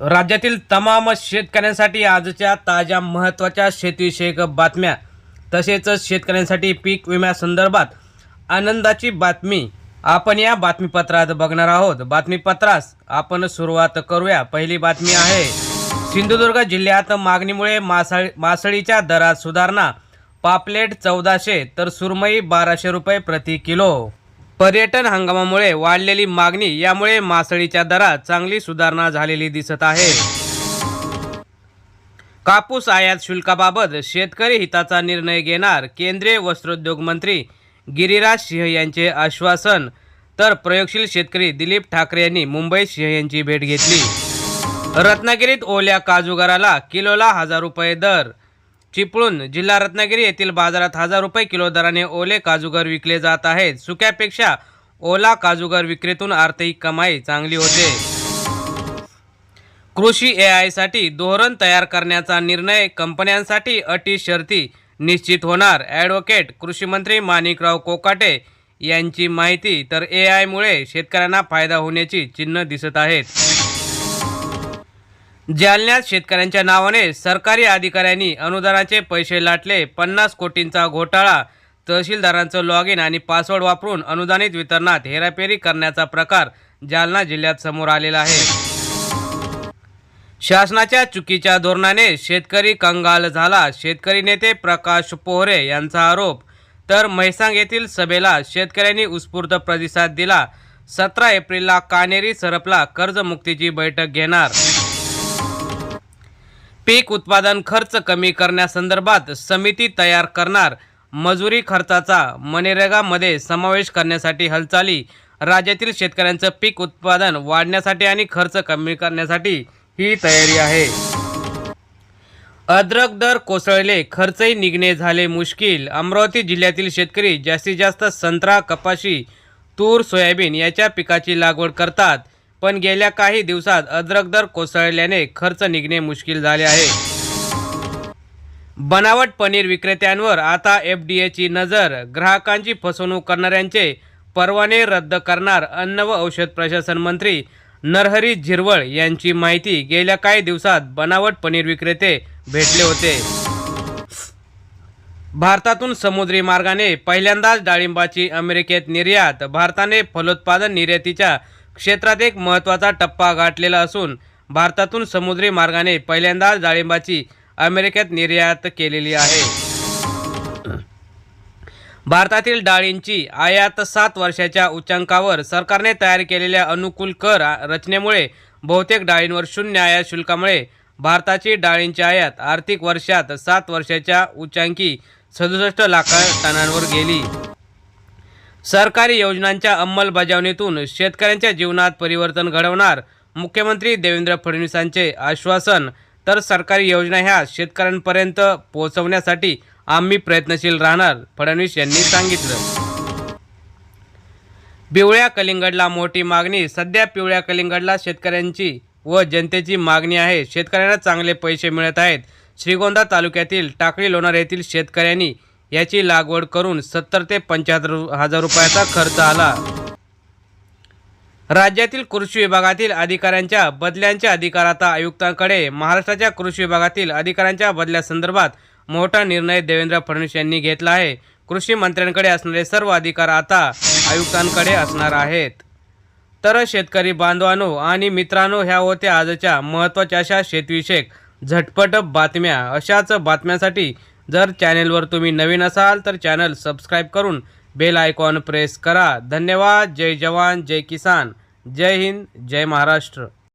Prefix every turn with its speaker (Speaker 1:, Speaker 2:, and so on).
Speaker 1: राज्यातील तमाम शेतकऱ्यांसाठी आजच्या ताज्या महत्त्वाच्या शेतीविषयक बातम्या तसेच शेतकऱ्यांसाठी पीक विम्यासंदर्भात आनंदाची बातमी आपण या बातमीपत्रात बघणार आहोत. बातमीपत्रास आपण सुरुवात करूया. पहिली बातमी आहे सिंधुदुर्ग जिल्ह्यात मागणीमुळे मासळ मासळीच्या दरात सुधारणा पापलेट चौदाशे तर सुरमई बाराशे रुपये प्रति किलो. पर्यटन हंगामामुळे वाढलेली मागणी यामुळे मासळीच्या दरात चांगली सुधारणा झालेली दिसत आहे. कापूस आयात शुल्काबाबत शेतकरी हिताचा निर्णय घेणार केंद्रीय वस्त्रोद्योग मंत्री गिरिराज सिंह यांचे आश्वासन. तर प्रयोगशील शेतकरी दिलीप ठाकरे यांनी मुंबईत सिंह यांची भेट घेतली. रत्नागिरीत ओल्या काजूगाराला किलोला हजार रुपये दर चिपळूण जिल्हा रत्नागिरी येथील बाजारात हजार रुपये किलो दराने ओले काजूगर विकले जात आहेत. सुक्यापेक्षा ओला काजूगर विक्रीतून आर्थिक कमाई चांगली होते. कृषी ए आयसाठी धोरण तयार करण्याचा निर्णय कंपन्यांसाठी अटी शर्ती निश्चित होणार. ॲडव्होकेट कृषीमंत्री माणिकराव कोकाटे यांची माहिती तर ए आयमुळे शेतकऱ्यांना फायदा होण्याची चिन्ह दिसत आहेत. जालन्यात शेतकऱ्यांच्या नावाने सरकारी अधिकाऱ्यांनी अनुदानाचे पैसे लाटले. पन्नास कोटींचा घोटाळा. तहसीलदारांचं लॉग इन आणि पासवर्ड वापरून अनुदानित वितरणात हेराफेरी करण्याचा प्रकार जालना जिल्ह्यात समोर आलेला आहे. शासनाच्या चुकीच्या धोरणाने शेतकरी कंगाल झाला. शेतकरी नेते प्रकाश पोहरे यांचा आरोप. तर म्हैसांग येथील सभेला शेतकऱ्यांनी उत्स्फूर्त प्रतिसाद दिला. सतरा एप्रिलला कानेरी सरपला कर्जमुक्तीची बैठक घेणार. पीक उत्पादन खर्च कमी करण्यासंदर्भात समिती तयार करणार. मजुरी खर्चाचा मनरेगामध्ये समावेश करण्यासाठी हालचाली. राज्यातील शेतकऱ्यांचं पीक उत्पादन वाढण्यासाठी आणि खर्च कमी करण्यासाठी ही तयारी आहे. अद्रक दर कोसळले खर्चही निघणे झाले मुश्किल. अमरावती जिल्ह्यातील शेतकरी जास्तीत जास्त संत्रा कपाशी तूर सोयाबीन याच्या पिकाची लागवड करतात. पण गेल्या काही दिवसात अद्रक दर कोसळल्याने खर्च निघणे मुश्किल झाले आहे. बनावट पनीर विक्रेत्यांवर आता एफ डी एची नजर. ग्राहकांची फसवणूक करणाऱ्यांचे परवाने रद्द करणार अन्न व औषध प्रशासन मंत्री नरहरी झिरवळ यांची माहिती गेल्या काही दिवसात बनावट पनीर विक्रेते भेटले होते. भारतातून समुद्री मार्गाने पहिल्यांदाच डाळिंबाची अमेरिकेत निर्यात. भारताने फलोत्पादन निर्यातीच्या क्षेत्रात एक महत्त्वाचा टप्पा गाठलेला असून भारतातून समुद्री मार्गाने पहिल्यांदाच डाळिंबाची अमेरिकेत निर्यात केलेली आहे. भारतातील डाळींची आयात सात वर्षाच्या उच्चांकावर सरकारने तयार केलेल्या अनुकूल कर रचनेमुळे बहुतेक डाळींवर शून्य आयात शुल्कामुळे भारताची डाळींची आयात आर्थिक वर्षात सात वर्षाच्या उच्चांकी सदुसष्ट लाख टनांवर गेली. सरकारी योजनांच्या अंमलबजावणीतून शेतकऱ्यांच्या जीवनात परिवर्तन घडवणार मुख्यमंत्री देवेंद्र फडणवीसांचे आश्वासन. तर सरकारी योजना ह्या शेतकऱ्यांपर्यंत पोहोचवण्यासाठी आम्ही प्रयत्नशील राहणार फडणवीस यांनी सांगितलं. पिवळ्या कलिंगडला मोठी मागणी. सध्या पिवळ्या कलिंगडला शेतकऱ्यांची व जनतेची मागणी आहे. शेतकऱ्यांना चांगले पैसे मिळत आहेत. श्रीगोंदा तालुक्यातील टाकळी लोणार येथील शेतकऱ्यांनी याची लागवड करून सत्तर ते पंच्याहत्तर हजार रुपयाचा खर्च आला. राज्यातील कृषी विभागातील अधिकाऱ्यांच्या बदल्यांच्या अधिकार आता आयुक्तांकडे महाराष्ट्राच्या कृषी विभागातील अधिकाऱ्यांच्या बदल्यासंदर्भात मोठा निर्णय देवेंद्र फडणवीस यांनी घेतला आहे. कृषी मंत्र्यांकडे असणारे सर्व अधिकार आता आयुक्तांकडे असणार आहेत. तर शेतकरी बांधवांनो आणि मित्रांनो ह्या होत्या आजच्या महत्त्वाच्या अशा शेतीविषयक झटपट बातम्या. अशाच बातम्यांसाठी जर चॅनेलवर तुम्ही नवीन असाल तर चॅनल सबस्क्राईब करून बेल आयकॉन प्रेस करा. धन्यवाद. जय जवान जय किसान. जय हिंद जय महाराष्ट्र.